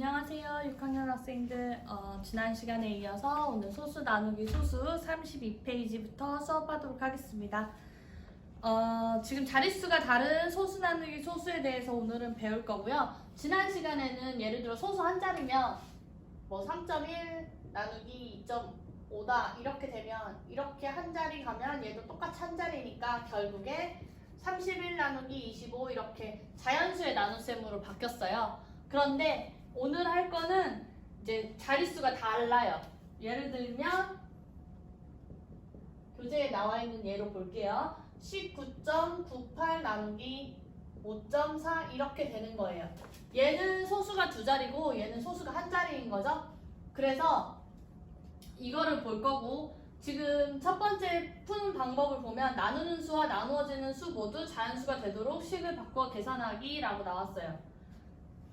안녕하세요 6학년 학생들. 어, 지난 시간에 이어서 오늘 소수 나누기 소수 32페이지부터 수업하도록 하겠습니다. 어, 지금 자릿수가 다른 소수 나누기 소수에 대해서 오늘은 배울 거고요. 지난 시간에는 예를 들어 소수 한 자리면 뭐 3.1 나누기 2.5다 이렇게 되면 이렇게 한 자리 가면 얘도 똑같이 한 자리니까 결국에 31 나누기 25 이렇게 자연수의 나눗셈으로 바뀌었어요. 그런데 오늘 할 거는 이제 자릿수가 달라요. 예를 들면 교재에 나와 있는 예로 볼게요. 19.98 나누기 5.4 이렇게 되는 거예요. 얘는 소수가 두 자리고 얘는 소수가 한 자리인 거죠. 그래서 이거를 볼 거고 지금 첫 번째 푸는 방법을 보면 나누는 수와 나누어지는 수 모두 자연수가 되도록 식을 바꿔 계산하기라고 나왔어요.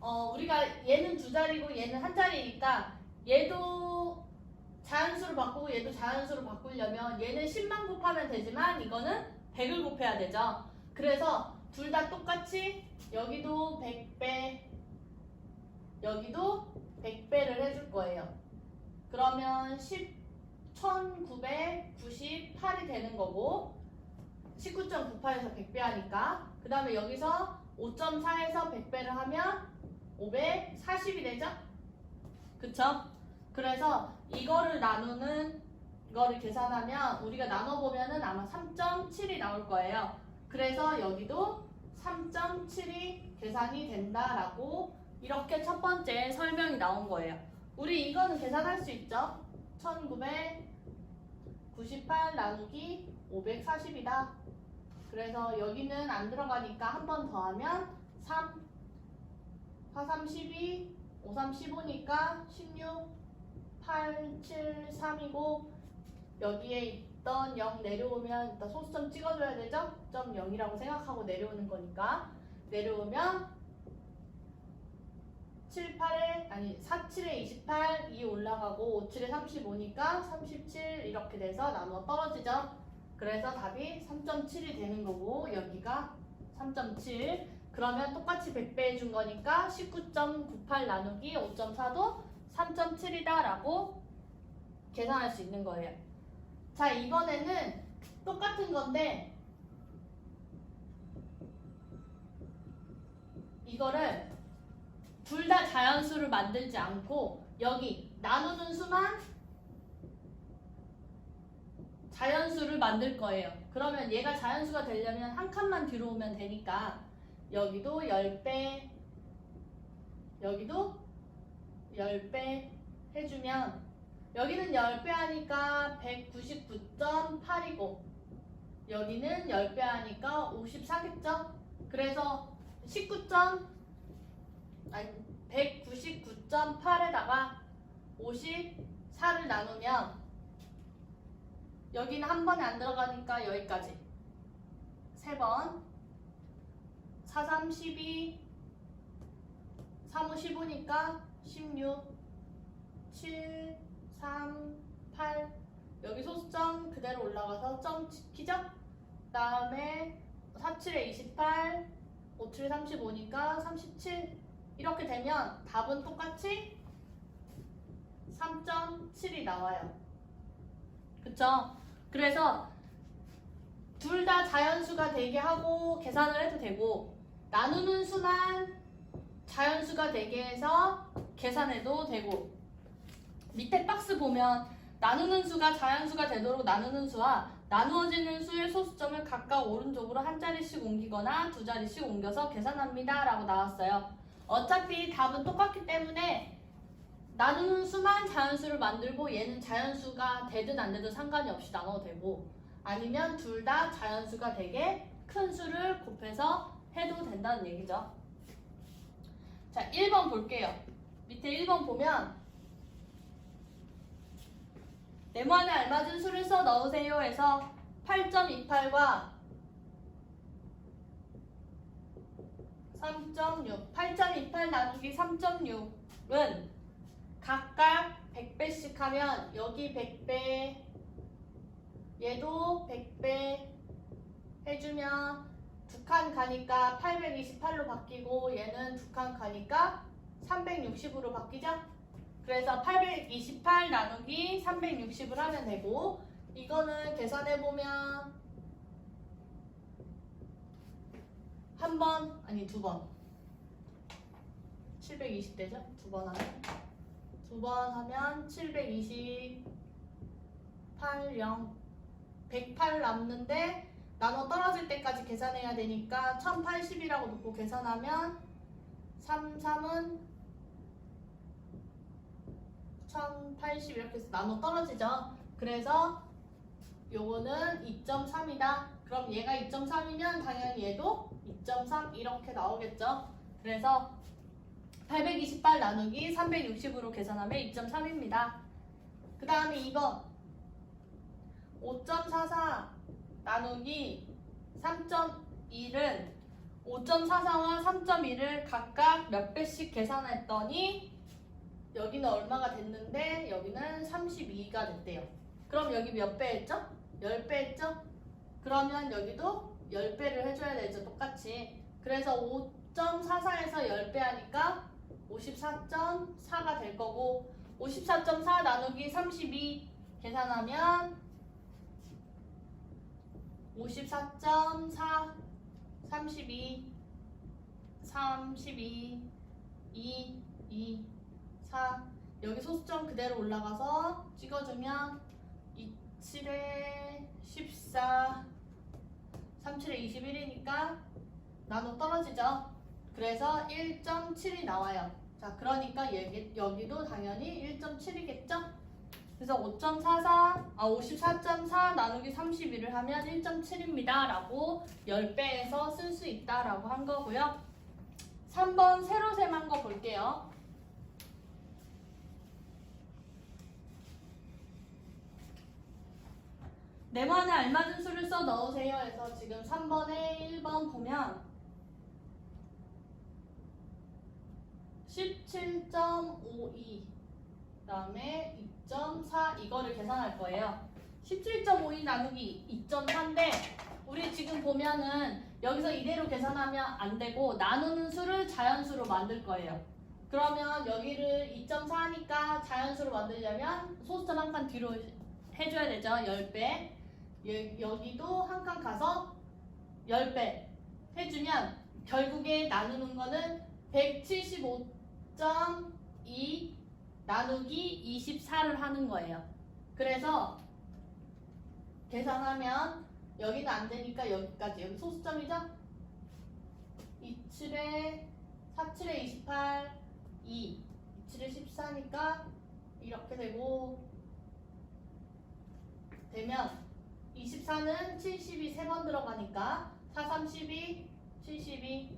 어, 우리가 얘는 두 자리고 얘는 한 자리니까 얘도 자연수로 바꾸고 얘도 자연수로 바꾸려면 얘는 10만 곱하면 되지만 이거는 100을 곱해야 되죠. 그래서 둘 다 똑같이 여기도 100배, 여기도 100배를 해줄 거예요. 그러면 10, 1998이 되는 거고 19.98에서 100배 하니까 그 다음에 여기서 5.4에서 100배를 하면 540이 되죠? 그쵸? 그래서 이거를 나누는 이거를 계산하면 우리가 나눠보면은 아마 3.7이 나올 거예요. 그래서 여기도 3.7이 계산이 된다라고 이렇게 첫 번째 설명이 나온 거예요. 우리 이거는 계산할 수 있죠? 1998 나누기 540이다. 그래서 여기는 안 들어가니까 한 번 더 하면 3 4, 3, 12, 5, 3, 15니까 16, 8, 7, 3이고 여기에 있던 0 내려오면 일단 소수점 찍어줘야 되죠? 점 0이라고 생각하고 내려오는 거니까 내려오면 7, 8에 아니 4, 7에 28, 2 올라가고 5, 7에 35니까 37 이렇게 돼서 나누어 떨어지죠? 그래서 답이 3.7이 되는 거고 여기가 3.7 그러면 똑같이 100배 해준 거니까 19.98 나누기 5.4도 3.7이다 라고 계산할 수 있는 거예요. 자 이번에는 똑같은 건데 이거를 둘 다 자연수를 만들지 않고 여기 나누는 수만 자연수를 만들 거예요. 그러면 얘가 자연수가 되려면 한 칸만 뒤로 오면 되니까 여기도 10배, 여기도 10배 해주면 여기는 10배 하니까 199.8이고 여기는 10배 하니까 54겠죠? 그래서 19. 아니 199.8에다가 54를 나누면 여기는 한 번에 안 들어가니까 여기까지 세 번 4, 3, 12 3, 5, 15니까 16 7, 3, 8 여기 소수점 그대로 올라가서 점 지키죠? 그 다음에 4, 7에 28 5, 7, 35니까 37 이렇게 되면 답은 똑같이 3.7이 나와요. 그쵸? 그래서 둘 다 자연수가 되게 하고 계산을 해도 되고 나누는 수만 자연수가 되게 해서 계산해도 되고 밑에 박스 보면 나누는 수가 자연수가 되도록 나누는 수와 나누어지는 수의 소수점을 각각 오른쪽으로 한 자리씩 옮기거나 두 자리씩 옮겨서 계산합니다 라고 나왔어요. 어차피 답은 똑같기 때문에 나누는 수만 자연수를 만들고 얘는 자연수가 되든 안 되든 상관이 없이 나눠도 되고 아니면 둘 다 자연수가 되게 큰 수를 곱해서 해도 된다는 얘기죠. 자, 1번 볼게요. 밑에 1번 보면 네모안에 알맞은 수를 써 넣으세요 해서 8.28과 3.6 8.28 나누기 3.6은 각각 100배씩 하면 여기 100배 얘도 100배 해주면 두 칸 가니까 828로 바뀌고 얘는 두 칸 가니까 360으로 바뀌죠? 그래서 828 나누기 360을 하면 되고 이거는 계산해 보면 한 번 아니 두 번 720대죠? 두 번 하면 두 번 하면 720 8 0 108 남는데 나눠 떨어질 때까지 계산해야 되니까 1080이라고 놓고 계산하면 3, 3은 1080 이렇게 해서 나눠 떨어지죠. 그래서 요거는 2.3이다. 그럼 얘가 2.3이면 당연히 얘도 2.3 이렇게 나오겠죠. 그래서 828 나누기 360으로 계산하면 2.3입니다. 그 다음에 2번 5.44 나누기 3.1은 5.44와 3.1을 각각 몇 배씩 계산했더니 여기는 얼마가 됐는데 여기는 32가 됐대요. 그럼 여기 몇 배 했죠? 10배 했죠? 그러면 여기도 10배를 해줘야 되죠. 똑같이. 그래서 5.44에서 10배 하니까 54.4가 될 거고 54.4 나누기 32 계산하면 54.4 32 32 2 2 4 여기 소수점 그대로 올라가서 찍어주면 27에 14 37에 21이니까 나눠 떨어지죠. 그래서 1.7이 나와요. 자 그러니까 여기, 여기도 당연히 1.7이겠죠 그래서 5.44, 아 54.4 나누기 31을 하면 1.7입니다. 라고 10배에서 쓸 수 있다 라고 한 거고요. 3번 세로 셈한 거 볼게요. 네모안에 알맞은 수를 써 넣으세요 해서 지금 3번에 1번 보면 17.52 그다음에 2.4 이거를 계산할 거예요. 17.52 나누기 2.4인데 우리 지금 보면은 여기서 이대로 계산하면 안 되고 나누는 수를 자연수로 만들 거예요. 그러면 여기를 2.4니까 자연수로 만들려면 소수점 한 칸 뒤로 해줘야 되죠. 10배. 여- 여기도 한 칸 가서 10배 해주면 결국에 나누는 거는 175.2 나누기 24를 하는 거예요. 그래서 계산하면 여기는 안 되니까 여기까지 여기 소수점이죠? 27에 47에 28 2 27에 14니까 이렇게 되고 되면 24는 70이 3번 들어가니까 4, 32, 72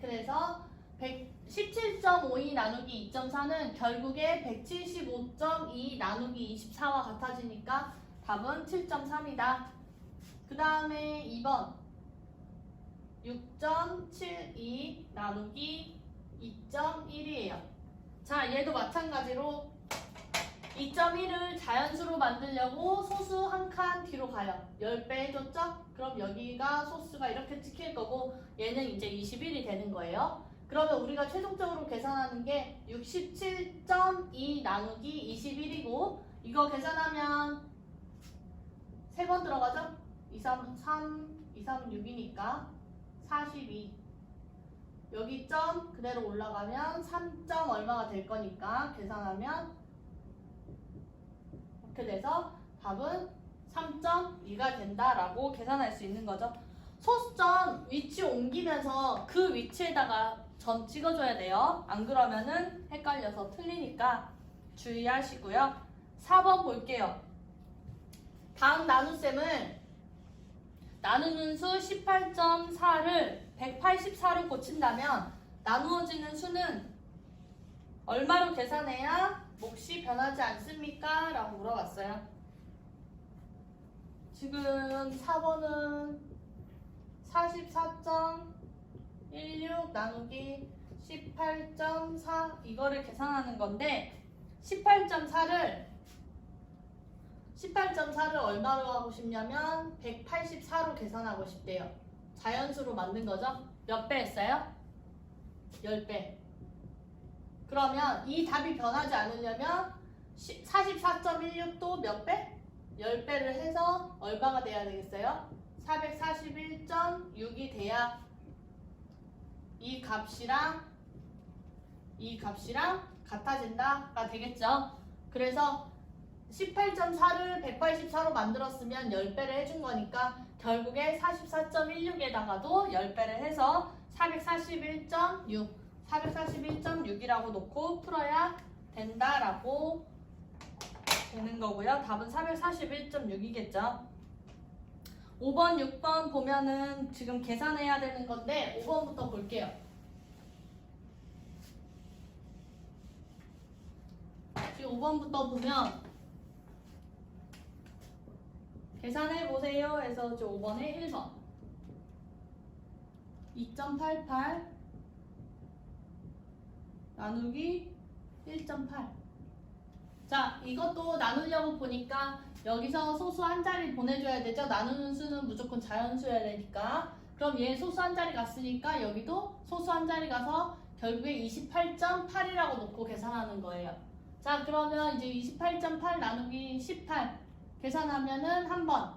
그래서 17.52 나누기 2.4는 결국에 175.2 나누기 24와 같아지니까 답은 7.3이다. 그 다음에 2번 6.72 나누기 2.1이에요. 자, 얘도 마찬가지로 2.1을 자연수로 만들려고 소수 한 칸 뒤로 가요. 10배 해줬죠? 그럼 여기가 소수가 이렇게 찍힐 거고 얘는 이제 21이 되는 거예요. 그러면 우리가 최종적으로 계산하는 게 67.2 나누기 21이고 이거 계산하면 3번 들어가죠? 2, 3, 3, 2, 3, 6이니까 42 여기 점 그대로 올라가면 3점 얼마가 될 거니까 계산하면 이렇게 돼서 답은 3.2가 된다라고 계산할 수 있는 거죠. 소수점 위치 옮기면서 그 위치에다가 점 찍어줘야 돼요. 안 그러면은 헷갈려서 틀리니까 주의하시고요. 4번 볼게요. 다음 나눗셈은 나누는 수 18.4를 184로 고친다면 나누어지는 수는 얼마로 계산해야 몫이 변하지 않습니까? 라고 물어봤어요. 지금 4번은 44.16 나누기 18.4 이거를 계산하는 건데 18.4를 18.4를 얼마로 하고 싶냐면 184로 계산하고 싶대요. 자연수로 만든 거죠? 몇 배 했어요? 10배. 그러면 이 답이 변하지 않으려면 44.16도 몇 배? 10배를 해서 얼마가 돼야 되겠어요? 441.6이 돼야 이 값이랑 이 값이랑 같아진다가 되겠죠. 그래서 18.4를 184로 만들었으면 10배를 해준 거니까 결국에 44.16에다가도 10배를 해서 441.6 441.6이라고 놓고 풀어야 된다라고 되는 거고요. 답은 441.6이겠죠. 5번, 6번 보면은 지금 계산해야 되는 건데 5번부터 볼게요. 지금 5번부터 보면 계산해 보세요 해서 저 5번에 1번 2.88 나누기 1.8 자, 이것도 나누려고 보니까 여기서 소수 한 자리 보내줘야 되죠? 나누는 수는 무조건 자연수여야 되니까. 그럼 얘 소수 한 자리 갔으니까 여기도 소수 한 자리 가서 결국에 28.8이라고 놓고 계산하는 거예요. 자, 그러면 이제 28.8 나누기 18 계산하면은 한 번.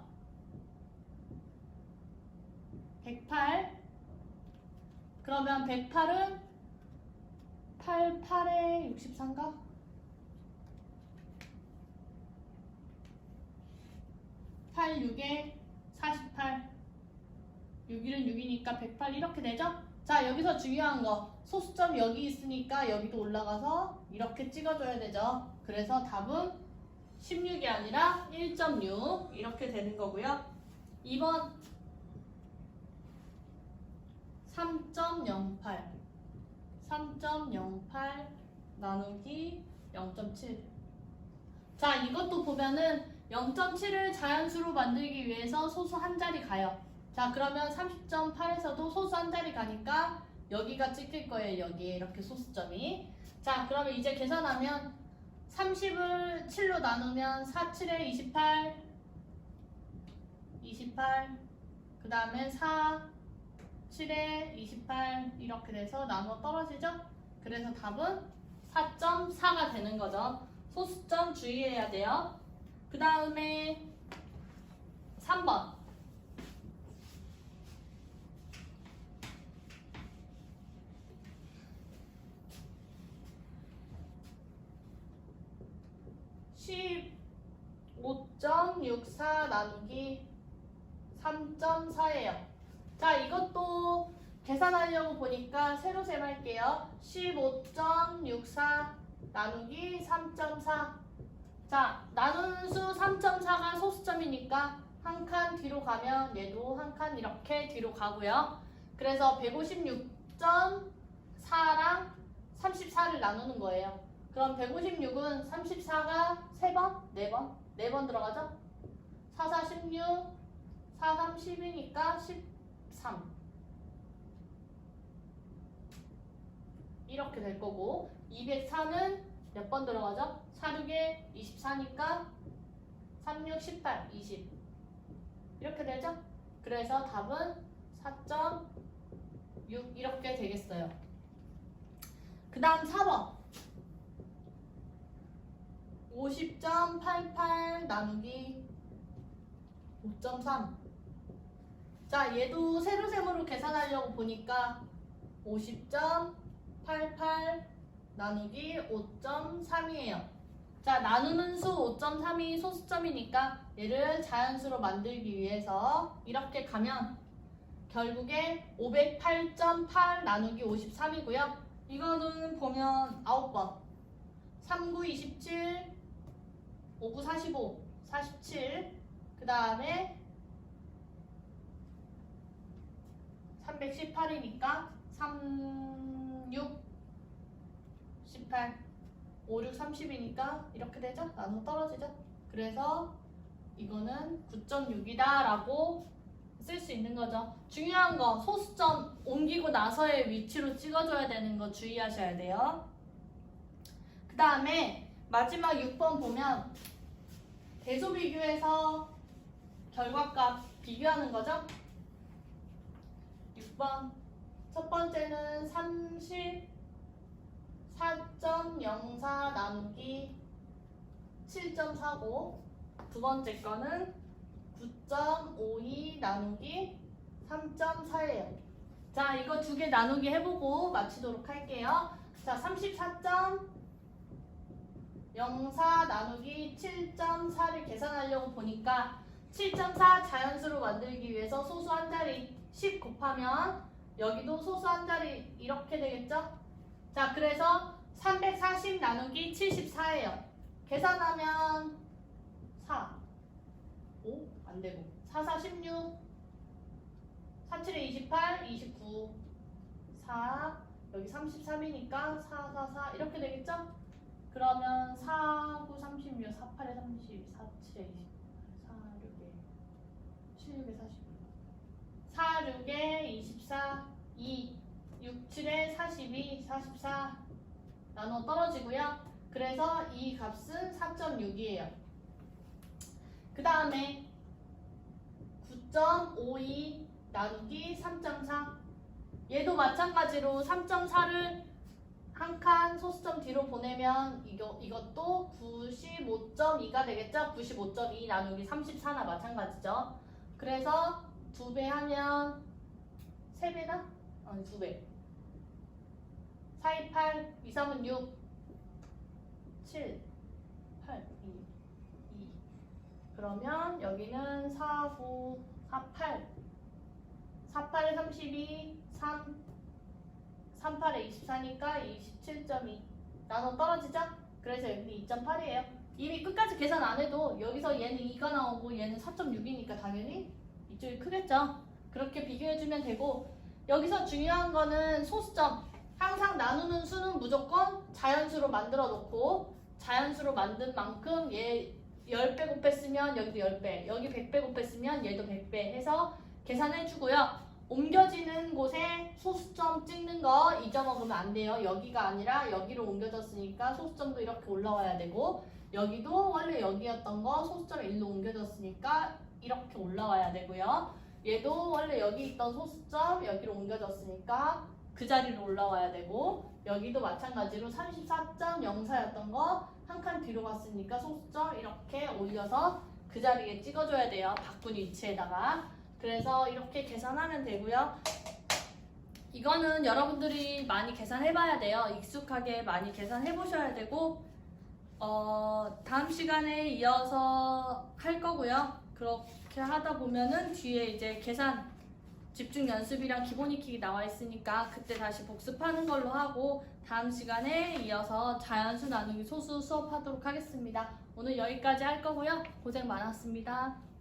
108. 그러면 108은 8, 8에 63가? 8, 6에 48. 6일은 6이니까 108 이렇게 되죠? 자, 여기서 중요한 거. 소수점 여기 있으니까 여기도 올라가서 이렇게 찍어줘야 되죠. 그래서 답은 16이 아니라 1.6 이렇게 되는 거고요. 2번 3.08 3.08 나누기 0.7 자, 이것도 보면은 0.7을 자연수로 만들기 위해서 소수 한 자리 가요. 자, 그러면 30.8에서도 소수 한 자리 가니까 여기가 찍힐 거예요. 여기에 이렇게 소수점이. 자, 그러면 이제 계산하면 30을 7로 나누면 4, 7에 28, 28, 그 다음에 4, 7에 28 이렇게 돼서 나눠 떨어지죠? 그래서 답은 4.4가 되는 거죠. 소수점 주의해야 돼요. 그 다음에 3번. (15.64) 나누기 (3.4) 예요. 자 이것도 계산하려고 보니까 세로 셈 할게요. (15.64) 나누기 (3.4) 자, 나누는 수 3.4가 소수점이니까 한 칸 뒤로 가면 얘도 한 칸 이렇게 뒤로 가고요. 그래서 156.4랑 34를 나누는 거예요. 그럼 156은 34가 3번? 4번? 4번 들어가죠? 4, 4, 16, 4, 3, 10이니까 13. 이렇게 될 거고 204는 몇 번 들어가죠? 4, 6에 24니까 3, 6, 18, 20 이렇게 되죠? 그래서 답은 4.6 이렇게 되겠어요. 그 다음 4번 50.88 나누기 5.3 자, 얘도 세로셈으로 계산하려고 보니까 50.88 나누기 5.3이에요. 자, 나누는 수 5.3이 소수점이니까 얘를 자연수로 만들기 위해서 이렇게 가면 결국에 508.8 나누기 53이고요. 이거는 보면 9번. 39, 27, 59, 45, 47. 그 다음에 318이니까 3, 6, 18, 5, 6, 30이니까 이렇게 되죠? 나눠 떨어지죠? 그래서 이거는 9.6이다 라고 쓸 수 있는 거죠. 중요한 거 소수점 옮기고 나서의 위치로 찍어줘야 되는 거 주의하셔야 돼요. 그 다음에 마지막 6번 보면 대소 비교해서 결과값 비교하는 거죠. 6번 첫 번째는 30 4.04 나누기 7.49. 두 번째 거는 9.52 나누기 3.4예요. 자, 이거 두 개 나누기 해보고 마치도록 할게요. 자, 34.04 나누기 7.4를 계산하려고 보니까 7.4 자연수로 만들기 위해서 소수 한 자리 10 곱하면 여기도 소수 한 자리 이렇게 되겠죠? 자, 그래서 340 나누기 74예요. 계산하면 4. 5? 안 되고. 4, 4, 16. 4, 7에 28, 29. 4. 여기 33이니까 4, 4, 4. 이렇게 되겠죠? 그러면 4, 9, 36, 4, 8에 30, 4, 7에 20, 4, 6에 7, 6에 40. 4, 6에 24, 2, 6, 7에 42, 44 나눠 떨어지고요. 그래서 이 값은 4.6이에요. 그 다음에 9.52 나누기 3.4 얘도 마찬가지로 3.4를 한 칸 소수점 뒤로 보내면 이거, 이것도 95.2가 되겠죠? 95.2 나누기 34나 마찬가지죠. 그래서 두 배 하면 세 배나? 아니 두 배. 4, 2, 8, 2, 3은 6, 7, 8, 2, 2. 그러면 여기는 4, 9, 4, 8. 4, 8에 32, 3, 3, 8에 24니까 27.2. 나눠 떨어지죠? 그래서 여기 2.8이에요. 이미 끝까지 계산 안 해도 여기서 얘는 2가 나오고 얘는 4.6이니까 당연히 이쪽이 크겠죠? 그렇게 비교해주면 되고 여기서 중요한 거는 소수점. 항상 나누는 수는 무조건 자연수로 만들어 놓고 자연수로 만든 만큼 얘 10배 곱했으면 여기도 10배, 여기 100배 곱했으면 얘도 100배 해서 계산해 주고요. 옮겨지는 곳에 소수점 찍는 거 잊어먹으면 안 돼요. 여기가 아니라 여기로 옮겨졌으니까 소수점도 이렇게 올라와야 되고 여기도 원래 여기였던 거 소수점 1로 옮겨졌으니까 이렇게 올라와야 되고요. 얘도 원래 여기 있던 소수점 여기로 옮겨졌으니까 그 자리로 올라와야 되고 여기도 마찬가지로 34.04였던 거 한 칸 뒤로 갔으니까 소수점 이렇게 올려서 그 자리에 찍어줘야 돼요. 바꾼 위치에다가 그래서 이렇게 계산하면 되고요. 이거는 여러분들이 많이 계산해봐야 돼요. 익숙하게 많이 계산해보셔야 되고 어, 다음 시간에 이어서 할 거고요. 그렇게 하다 보면은 뒤에 이제 계산 집중 연습이랑 기본 익히기 나와 있으니까 그때 다시 복습하는 걸로 하고 다음 시간에 이어서 자연수 나누기 소수 수업하도록 하겠습니다. 오늘 여기까지 할 거고요. 고생 많았습니다.